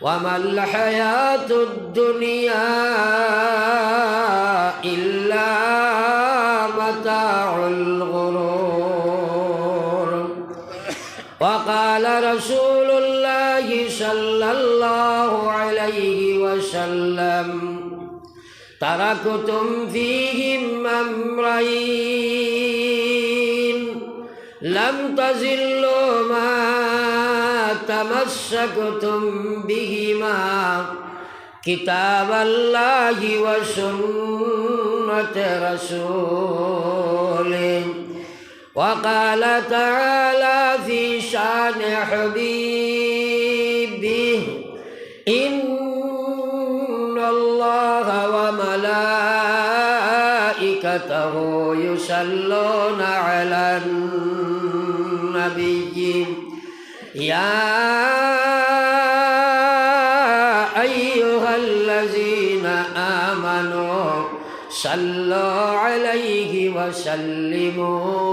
وما الحياة الدنيا إلا متاع الغرور وقال رسول الله صلى الله عليه وسلم تركتم فيهم أمرين لم تزلوا ما تمسكتم بهما كتاب الله وسنة رسوله وقال تعالى في شان حبيبه إن الله وملائكته يصلون على النبي يا أيها الذين آمنوا صلوا عليه وسلموا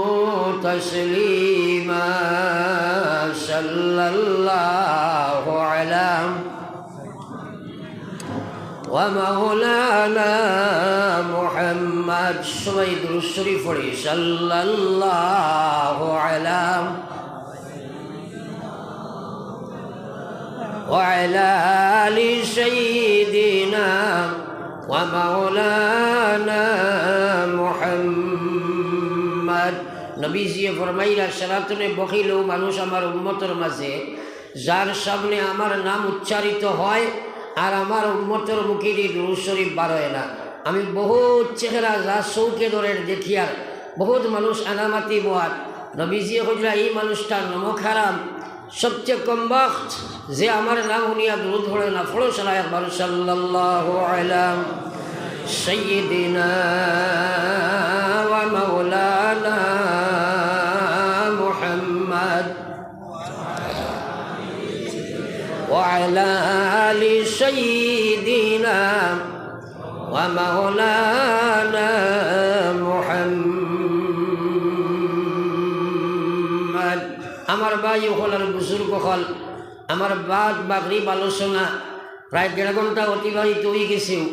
تسليما. صلى الله على ومولانا محمد الشريف صلى الله على وعلى آل سيدنا ومولانا محمد নবীজি ফরমাইলা সনাতনে বকিল মানুষ আমার উন্মতর মাঝে যার সামনে আমার নাম উচ্চারিত হয় আর আমার উন্মতর মুখের দুরু শরীফ বারোয় না আমি বহুত চেহারা যা চৌকে ধরে দেখি আর বহুত মানুষ আনামাতি বোয়ার নবীজি কইলা এই মানুষটা নমক হারাম সবচেয়ে কম বক্ত যে আমার নাম উনিয়া দুরুদ ধরে না ফলো সালায় একবার সাল্লাল্লাহু আলাম سيدنا ومولانا محمد وعلى آل سيدنا ومولانا আমার ভাই হল আর বুজুর্গ হল। আমার বাদ বাগরিব আলোচনা প্রায় দেড় ঘণ্টা অতিবাহিত হয়ে গেছেও।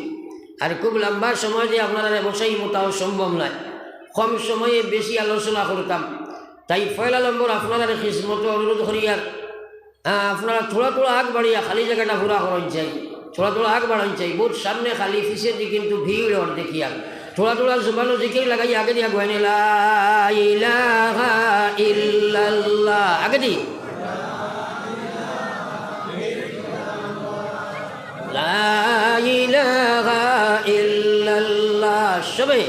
আর খুব লম্বা সময় যে আপনারা বসাই মোটাও সম্ভব নয়। কম সময়ে বেশি আলোচনা করতাম। তাই পয়লা নম্বর আপনারা খিসমত অনুরোধ করিয়ার হ্যাঁ আপনারা থোড়া থোড়া আগ বাড়িয়া খালি জায়গাটা ঘোরা করেন চাই। থোড়া থোড়া আগ বাড়ান চাই। বহুত সামনে খালি ফিসে দি কিন্তু ভিড় ওর দেখিয়া। থোড়া থোড়া জুবানো জিকির লাগাই আগে দিয়া গোয়ানি ইল্লাল্লাহ। আগে দি। ইল্লাল্লাহ। সবে।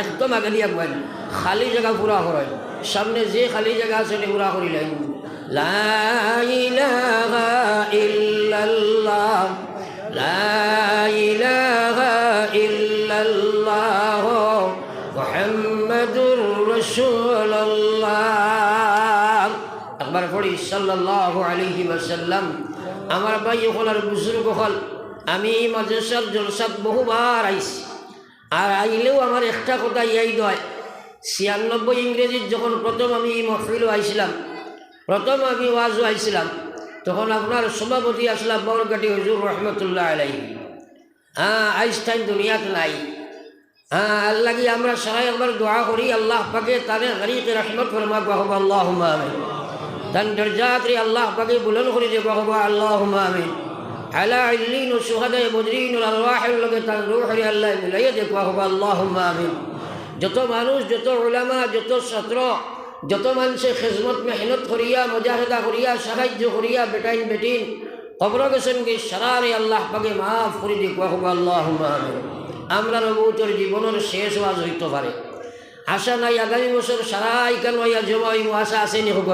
একদম আগে দিয়া গোয়ানি খালি জায়গা পুরা করেন। সামনে যে খালি জায়গা আছে পুরা করিলেন। لا إله إلا الله لا إله إلا الله محمد رسول الله একবার পড়ি সাল্লাল্লাহু আলাইহি ওয়াসাল্লাম আমার ভাই হলার বুজুর্গ হল আমি এই মাদ্রাসার জলসাত বহুবার আইছি আর আইলেও আমার একটা কথা ইয়াই দয় ছিয়ানব্বই ইংরেজির যখন প্রথম আমি এই মহফিলও আইছিলাম প্রথম আমি ওয়াজও আইছিলাম তখন আপনার সভাপতি আসলাম বরগাটি হজুর রহমতুল্লাহ আলাইহি হ্যাঁ আইনস্টাইন দুনিয়াতে নাই হ্যাঁ আল্লাহ কি আমরা সবাই একবার দোয়া করি আল্লাহ পাকে তাদের গরিকে রহমত ফরমা বাহব আল্লাহ আমিন তান দরজাত আল্লাহ পাকে বুলন করি যে বাহব আল্লাহ আমিন على علين وشهداء بدرين والأرواح اللي তার রূহ রে আল্লাহ মিলাইয়া দেখো বাহব আল্লাহ আমিন যত মানুষ যত উলামা যত মানুষে খেজমত মেহনত করিয়া, মুজাহিদা করিয়া, সাহায্য করিয়া বেটাইন বেটিন কবর গেছেন কি সারারে আল্লাহ পাকে মাফ করে দি বাহব আল্লাহ আমরা রবৌতর জীবনের শেষ ওয়াজ হইতে পারে। আশা নাই, আগামী বছর সারা ইকান হইয়া জমা আশা আসেনি হোক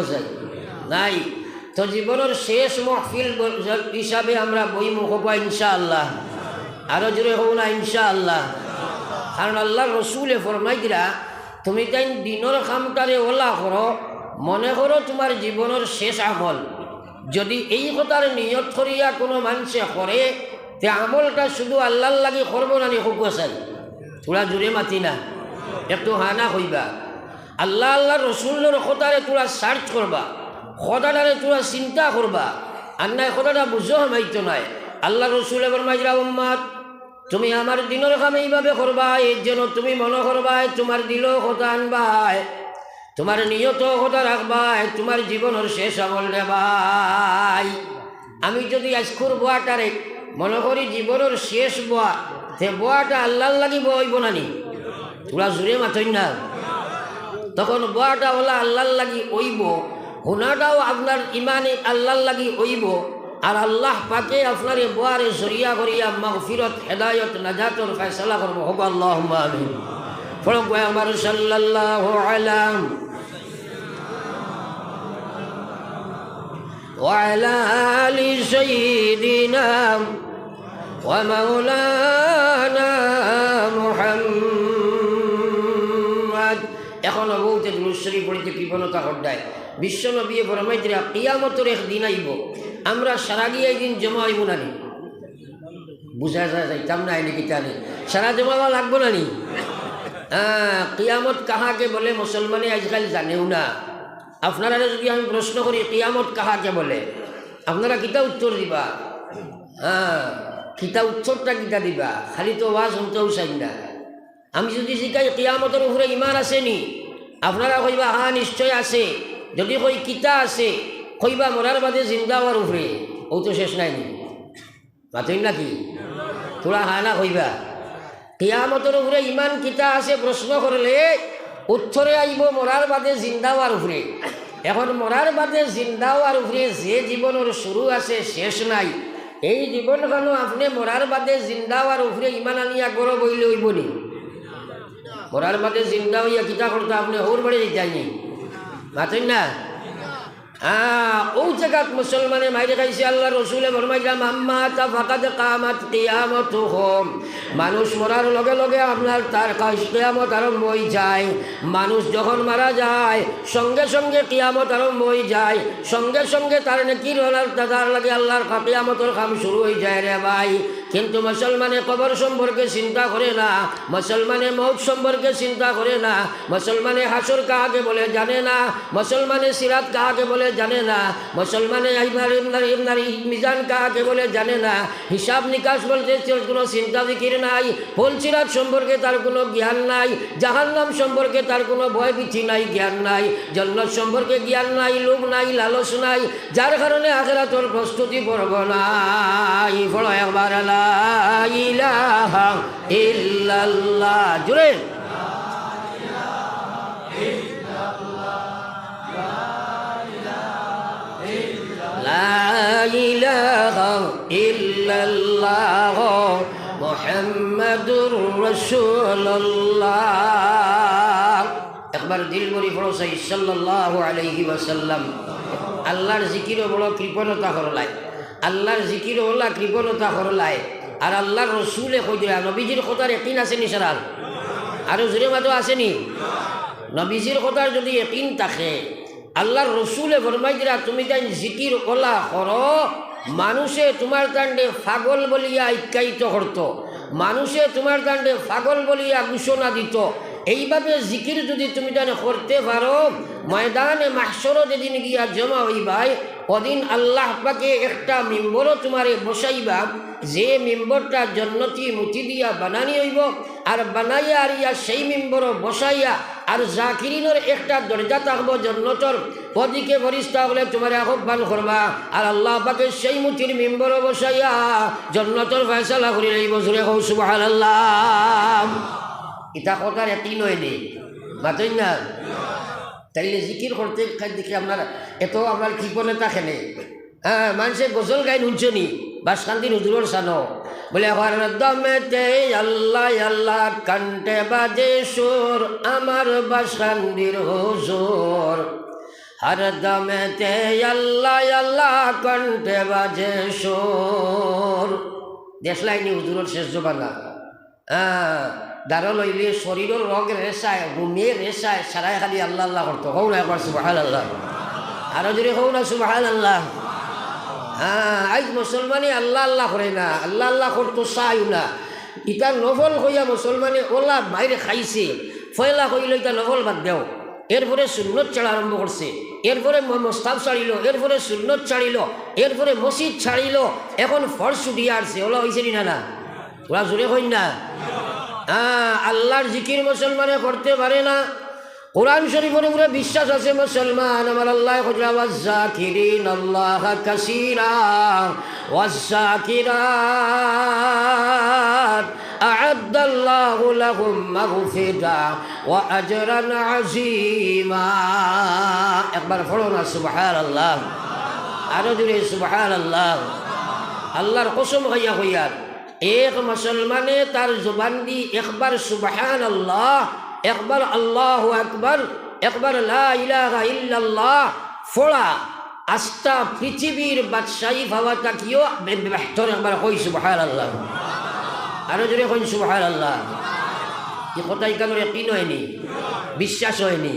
নাই। তো জীবনের শেষ মহফিল হিসাবে আমরা বইম হোক ইনশাআল্লাহ। আরও জোরে হোক না ইনশাআল্লাহ। কারণ আল্লাহ রসুলে ফরমাই দিরা তুমি তাই দিনের কামটারে ওলা করো? মনে করো তোমার জীবনের শেষ আমল। যদি এই কথার নিয়ত করিয়া কোনো মানুষে করে তে আমলটা শুধু আল্লাহর লাগি করব না নি হোক চাই তোরা জোরে মাতি না। একটু হানা হইবা আল্লাহ আল্লাহ রসুল্লর কথারে তোরা সার্চ করবা কথাটারে তোরা চিন্তা করবা আর নাই কথাটা বুঝো মাইতো নাই। আল্লাহ রসুল এবার মাইরা উম্মাদ তুমি আমার দিনের কাম এইভাবে করবা এর জন্য তুমি মনে করবাই, তোমার দিল কথা আনবাই, তোমার নিয়ত কথা রাখবাই, তোমার জীবনের শেষ আমল নেবাই। আমি যদি আজকুর বোয়াটারে মনে করি জীবনের শেষ বোয়া সে বোয়াটা আল্লাহ লাগি বইব নানি তোরা জোরে মাথই না। তখন বোয়াটা ওলা আল্লাহর লাগি ওইব হুনাটাও আপনার ইমানে আল্লাহ লাগি ওইব। আর আল্লাহ পাকে আপনার এ বোয়ারে জরিয়া করিয়া মাগফিরত হেদায়ত নাজাতর ফয়সালা করব হোক আল্লাহ আমিন ফলক আমার সাল্লাল্লাহু আলাম وعلى آل سيدنا ومولانا محمد এখন বলতে দুরুশ্বরী পড়িতে কৃপণতা হড্ডায় বিশ্ব নবী ফরমাইতরা কিয়ামতের এক দিন আইব আমরা সারা গিয়ে একদিন জমা হইব নানি বুঝা যায় যাইতাম না নাকি তানি সারা জমা হওয়া না নি? হ্যাঁ কিয়ামত কাহাকে বলে মুসলমানে আজকাল জানেও না। আপনারা যদি আমি প্রশ্ন করি, কিয়ামত কাহাকে বলে? আপনারা কিতা উত্তর দিবা? হ্যাঁ কিতা উত্তরটা কিতা দিবা? খালি তো ওয়াজ শুনতেও চাই না। আমি যদি শিকাই, কিয়ামতের উপরে ইমান আসেনি আপনারা কইবা হ্যাঁ নিশ্চয় আছে যদি কই, কিতা আছে কইবা মরার বাদে জিন্দা হওয়ার উপরে। ও তো শেষ নাই মাতই নাকি? তোরা হা না কইবা। কিয়ামতের উপরে ইমান কিতা আছে প্রশ্ন করলে উত্তরে আইব মরার বাদে জিন্দা হওয়ার উপরে। এখন মরার বাদে জিন্দা হওয়ার উপরে যে জীবনের শুরু আছে শেষ নাই। এই জীবনখানো আপনি মরার বাদে জিন্দা হওয়ার উপরে ইমান আনিয়া গরব হইলে হইব নি। মরার বাদে জিন্দা হইয়া কিতা করতে আপনি হোর বাড়ি যাইনি মাতেন না? খাইছে আল্লাহ তা মানুষ মরার লগে লগে আপনার তার কিয়ামত আরম্ভ হয়ে যায়। মানুষ যখন মারা যায়, সঙ্গে সঙ্গে কিয়ামত আরম্ভ হয়ে যায়। সঙ্গে সঙ্গে তার নাকি তার লাগে আল্লাহর কিয়ামতর কাম শুরু হয়ে যায় রে ভাই। কিন্তু মুসলমানে কবর সম্পর্কে চিন্তা করে না, মুসলমানে মৌত সম্পর্কে চিন্তা করে না, মুসলমানে হাসর কাহাকে বলে জানে না, মুসলমানে সিরাত কাহাকে বলে জানে না, মুসলমানে মিজান কাহাকে বলে জানে না, হিসাব নিকাশ বলতে কোনো চিন্তা ফিকির নাই, ফুল সিরাত সম্পর্কে তার কোনো জ্ঞান নাই, জাহান্নাম সম্পর্কে তার কোনো ভয় ভীতি নাই, জ্ঞান নাই, জন্নত সম্পর্কে জ্ঞান নাই, লোভ নাই, লালস নাই, যার কারণে আখেরাতর প্রস্তুতি পর্ব নাই। ফল একবার লা ইলাহা ইল্লাল্লাহ। জুড়ে। ইল্লাল্লাহ মোহাম্মদুর রসুল্লাহ একবার দিল মরি পড়সাই সাল্লাহ আলহি ওসাল্লাম আল্লাহর জিকিরও বড় কৃপণতা হরলায়। আল্লাহর জিকিরও ওলা কৃপণতা করলায় আর আল্লাহর রসুলে কইরা, নবীজির কথার একদিন আছে নি সারাল আরও জোরে মাতো আসেনি? নবীজির কথার যদি একদিন থাকে, আল্লাহর রসুলে ফরমাই দিরা, তুমি তাই জিকির ওলা করো, মানুষে তোমার তান্ডে ফাগল বলিয়া ইকায়িত করত মানুষে তোমার তান্ডে ফাগল বলিয়া ঘোষণা দিত। এইভাবে জিকির যদি তুমি তাহলে করতে পারো ময়দানে মাহসরও যেদিন গিয়া জমা হইবাই ওদিন আল্লাহ পাকে একটা মেম্বরও তোমারে বসাইবা। যে মেম্বরটা জন্নতি মুতি দিয়া বানানি হইব, আর বানাইয়া আর ইয়া সেই মেম্বরও বসাইয়া, আর জাকিরিনের একটা দরজা থাকব জন্নতর। ওদিকে ফরিস্তা বলে, তোমার আহ্বান করবা। আর আল্লাহ পাকে সেই মুতির মেম্বরও বসাইয়া জন্নতর ফয়সালা করি রইব জুড়ে হৌ সুবাহ আল্লাহ ইটা কথার একই নয় নেই মাতই না? তাইলে জিকির করতে দেখি আপনার? এত আপনার কৃপণতা খেলে? হ্যাঁ মানুষে গজল গাইন শুনছনি বাসকান্দির হুজুরের সানো বলে, হরদমেতে আল্লাহ আল্লাহ কান্টে বাজে সুর, আমার বাসকান্দির হুজুর। হরদমেতে আল্লাহ আল্লাহ কণ্ঠে বাজে সুর। দেশলাইনি হুজুরের শেষ জবানা। হ্যাঁ। দাঁড়ো লইলে শরীরের রগ রেশায় ঘুমিয়ে রেশায় সারাই খালি আল্লাহ আল্লাহ করতো। হৌ না একবার সুবাহাল আল্লাহ আরও যদি হৌ না সুবাহাল আল্লাহ হ্যাঁ আজ মুসলমানে আল্লাহ আল্লাহ করে না, আল্লাহ আল্লাহ করতো চাইও না। ইটা নভল হইয়া মুসলমানে ওলা বাইরে খাইছে, ফয়লা হইলে ইটা নভল বাদ দেও। এরপরে সুন্নত ছাড়া আরম্ভ করছে, এরপরে মোস্তাব ছাড়িল, এরপরে সুন্নত ছাড়িল, এরপরে মসজিদ ছাড়িল, এখন ফর ছুটিয়ে আসছে। ওলা হয়েছে না না ওরা জোরে হই না। হ্যাঁ আল্লাহর জিকির মুসলমানে করতে পারে না কোরআন শরীফের উপরে বিশ্বাস আছে মুসলমান আমার আল্লাহ খুচরা ওয়াজ্জাকিরিন আল্লাহ কাসীরা ওয়াজ্জাকিরাত أعد الله لهم مغفرة وأجرا عظيما একবার পড়ো না সুবহান আল্লাহ আরো জুড়ে সুবহান আল্লাহ আল্লাহর কসম হইয়া হইয়ার এক মুসলমানে তার জবান দি, একবার সুবহান আল্লাহ একবার আল্লাহ আকবার, একবার ইল্লাল্লাহ, ফোড়া। আস্তা পৃথিবীর বাদশাহী ভাবা তাকিও বেহতর একবার কই সুবহান আল্লাহ আরও জোরে কই সুবহান আল্লাহ এই কথা ইকানোর একই হয়নি বিশ্বাস হয়নি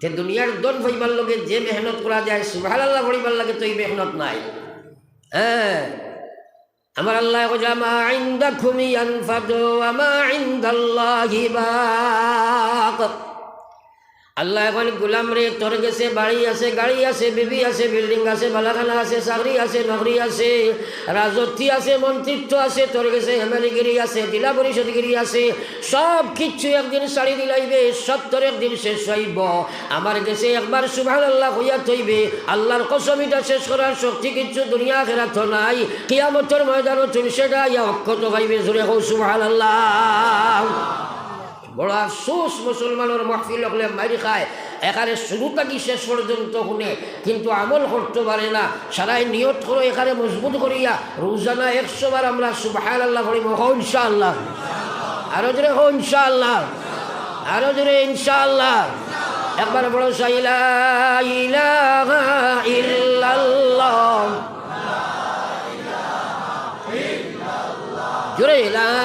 তে দুনিয়ার দন ভাইবার লগে যে মেহনত করা যায় সুবহান আল্লাহ পড়িবার লাগে তো এই মেহনত নাই। হ্যাঁ। আমার আল্লাহ কইলা মা ইনদাকুম ইয়ানফাদু ওয়া মা ইনদাল্লাহি বাক আল্লাহ এখন গোলাম রে, তোর গেছে বাড়ি আছে, গাড়ি আছে, বিবি আছে, বিল্ডিং আছে, বালাখানা আছে, চাকরি আছে নকরি আছে, রাজত্বী আছে, মন্ত্রিত্ব আছে, তোর গেছে হেমালিগিরি আছে দিলা পরিষদগিরি আছে সব কিচ্ছু একদিন সারি দিলাইবে সব তোর একদিন শেষ হইব। আমার গেছে একবার সুভান আল্লাহ হইয়া থইবে, আল্লাহর কসমিটা শেষ করার শক্তি কিচ্ছু দুনিয়া খেরাত নাই। কিয়ামতর ময়দানও তুমি সেটা ইয়া অক্ষত পাইবে জোরে হো সুভান আল্লাহ বড় আফসোস, মুসলমানের মহফিল হলে মারি খায়। এখানে শুরু থাকি শেষ পর্যন্ত শুনে, কিন্তু আমল করতে পারে না। সারাই নিয়ত করে এখানে মজবুত করিয়া রোজানা একশো বার আমরা সুবাহান আল্লাহ করিব হো ইনশাআল্লাহ। আরও জোরে হো ইনশাআল্লাহ। আরও জোরে ইনশাআল্লাহ। একবার বড় সাইলা ইল্লাল্লাহ। জোরে লা ইলাহা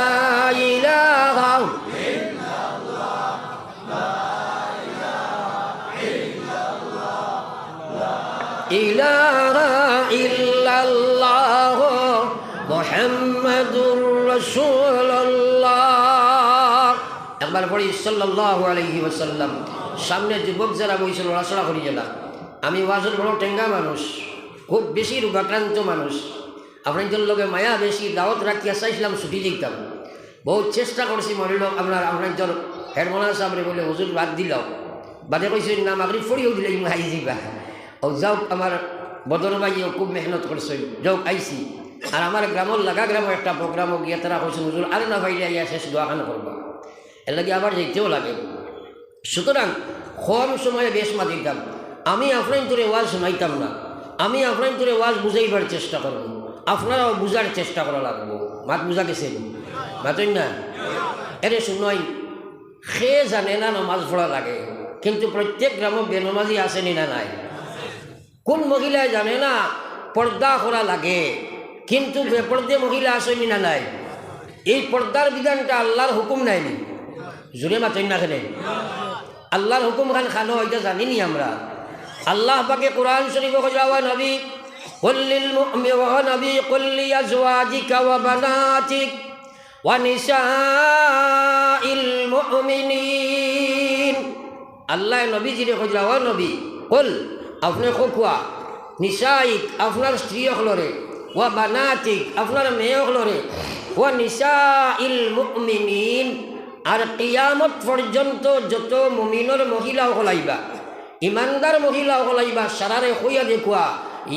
একবার পড়ি সাল্লাল্লাহু আলাইহি ওয়াসাল্লাম। সামনে যুবক যারা বইছিল রসড়া করি জেলা আমি ওয়াজের বড় টেঙ্গা মানুষ, খুব বেশি রোগাক্রান্ত মানুষ। আপনাদের লগে মায়া বেশি দাওয়াত রাখিয়া চাইছিলাম, ছুটি দিতাম। বহুত চেষ্টা করছি, মনে লোক আপনার আপনার হেডমোনা সাহেবরে বলে, হুজুর, বাদ দিলাম বাদে কইছে, না মাগরি ফড়িও দিলে হাই যাইবা ও যাওক, আমার বদর ভাইও খুব মেহনত করছে। যাওক আইসি আর আমার গ্রামের লাগা গ্রামের একটা প্রোগ্রামও গিয়ে তারা কইছে, হুজুর, আর না ভাইলে আইয়া শেষ দোয়াখান করবা। এর লাগে আবার যেতেও লাগে। সুতরাং কম সময়ে বেশ মাতিতাম। আমি আপনার তোরে ওয়াজ শোনাইতাম না। আমি আপনার তোরে ওয়াজ বুঝাইবার চেষ্টা করব আপনারাও বুঝার চেষ্টা করা লাগবো। মাত বুঝা গেছে? মাতই না? এরে শুনই, সে জানে না নমাজ পড়া লাগে, কিন্তু প্রত্যেক গ্রামে বেনমাজি আসেনি না নাই? কোন মহিলায় জানে না পর্দা করা লাগে, কিন্তু বেপর্দে মহিলা আসেনি না নাই? এই পর্দার বিধানটা আল্লাহর হুকুম নাইনি জোরে মাতই না খেলে আল্লাহর হুকুম খান খানো এটা জানিনি আমরা আল্লাহ পাকে কোরআন শরীফ খোঁজাওয়া নবী قل للمؤمن ونبي قل لأزواجك وبناتك ونساء المؤمنين আল্লাহ নবী জিরে খোঁজলা ও নবী কল আপনি খোকুয়া নিশাইক আপনার স্ত্রী হলরে ও বানাতিক আপনার মেয়ে হলরে ও নিশা ইল মুমিনিন আর কিয়ামত পর্যন্ত যত মুমিনর মহিলা হলাইবা, ইমানদার মহিলা হলাইবা, সারারে হইয়া দেখুয়া,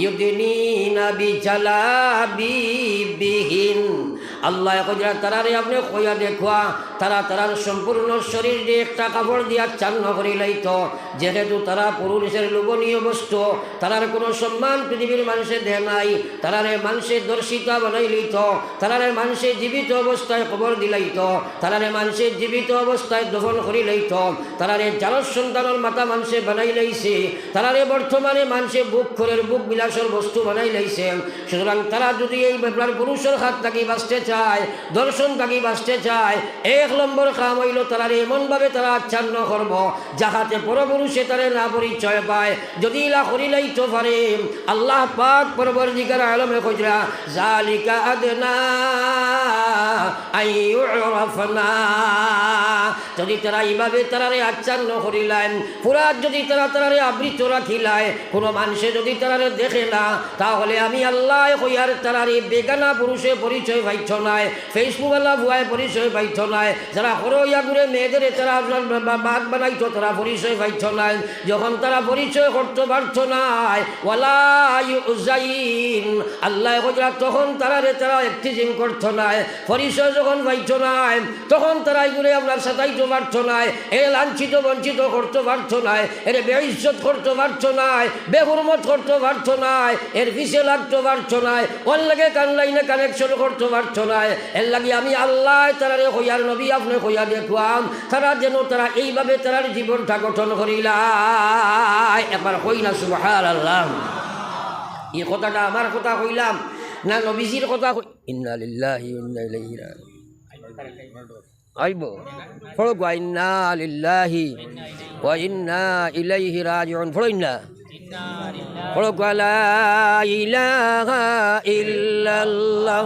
ইউদিনিনা বিজালাবিবিহিন আল্লাহ কইরা তারারে আপনি কইয়া দেখুয়া, তারা তারার সম্পূর্ণ শরীর দিয়ে একটা কাপড় দিয়া চান্ন করি লাইত। যেহেতু তারা পুরুষের লোভনীয় বস্তু, তারার কোনো সম্মান পৃথিবীর মানুষে দেয় নাই। তারারে মানুষের দর্শিতা বানাই লইত, তারারে মানুষের জীবিত অবস্থায় খবর দিলাইত তারারে মানুষের জীবিত অবস্থায় দফন করি লইত। তারারে চারস সন্তানের মাথা মানুষে বানাই লাইছে, তারারে বর্তমানে মানুষে বুক খরের বুক বিলাসের বস্তু বানাই লাইছে। সুতরাং তারা যদি এই ব্যাপার পুরুষের হাত থাকি বাঁচতে চায় দর্শন থাকি বাঁচতে চায় এক নম্বর কাম হইল তারারে এমনভাবে তারা আচ্ছন্ন করব, যাহাতে পরপুরুষে তারে না পরিচয় পায়। যদি ইলা করিলাইতে পারে, আল্লাহ পাক পরবর্তীকার আলমে কইরা, জালিকা আদনা যদি তারা এইভাবে তারারে আচ্ছন্ন করিলেন পুরা যদি তারা তারারে আবৃত রাখিলায়, কোনো মানুষে যদি তারারে দেখে না, তাহলে আমি আল্লাহ হইয়ার তারারে বেগানা পুরুষে পরিচয় পাইছ নাই ফেসবুক আল্লাহ ভুয়ায় পরিচয় পাইছ নাই যারা হরইয়া ঘুরে মেয়েদের তারা বাদ বানাইছ তারা পরিচয় পাইছ নাই, যখন তারা পরিচয় করতে পারছ নাই আল্লাহ তখন তারারে তারা একটিজিং করছ নাই পরিচয় যখন পাইছ নাই, তখন তারা এগুলো আপনার সাথাইতে পারছ নাই, এ লাঞ্ছিত, বঞ্চিত করতে পারছ নাই এর বেইজ্জত করতে পারছ নাই বেহুরমত করতে পারছ নাই এর পিছিয়ে লাগতে পারছ নাই ওর লাগে কানেকশন করতে পারছ নাই। এর লাগে আমি আল্লাহ তারারে হইয়ার নবী আপনি হইয়া দেখুয়াম তারা যেন তারা এইভাবে তারার জীবনটা গঠন করিলাই। এবার হই না সুবাহার আল্লাহ এই কথাটা আমার কথা কইলাম, না নবীজির কথা কই ইন্না লিল্লাহি ওয়া ইন্না ইলাইহি আইব। ফড়ো গো ইন্না ওয়া ইন্না ইলাইহি রাজিউন। ফড়ো ইন্না। ফড়ো গো লা ইলাহা ইল্লাল্লাহ।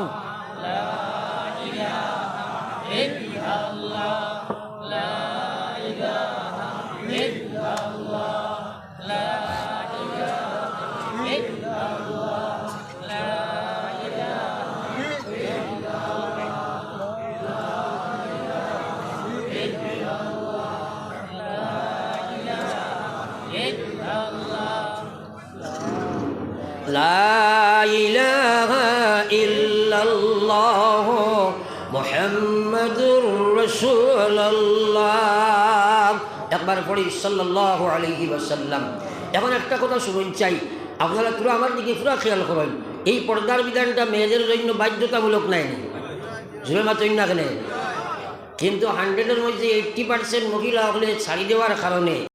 لا একবার পড়ি সাল্লাহ আলহি ওয়াসাল্লাম। এখন একটা কথা শুনুন চাই, আপনারা পুরো আমার দিকে পুরো খেয়াল করেন, এই পর্দার বিধানটা মেয়েদের জন্য বাধ্যতামূলক নাই। ঝুলে মাত্র না কেন। কিন্তু হান্ড্রেডের মধ্যে এইট্টি পার্সেন্ট মহিলা হলে ছাড়ি দেওয়ার কারণে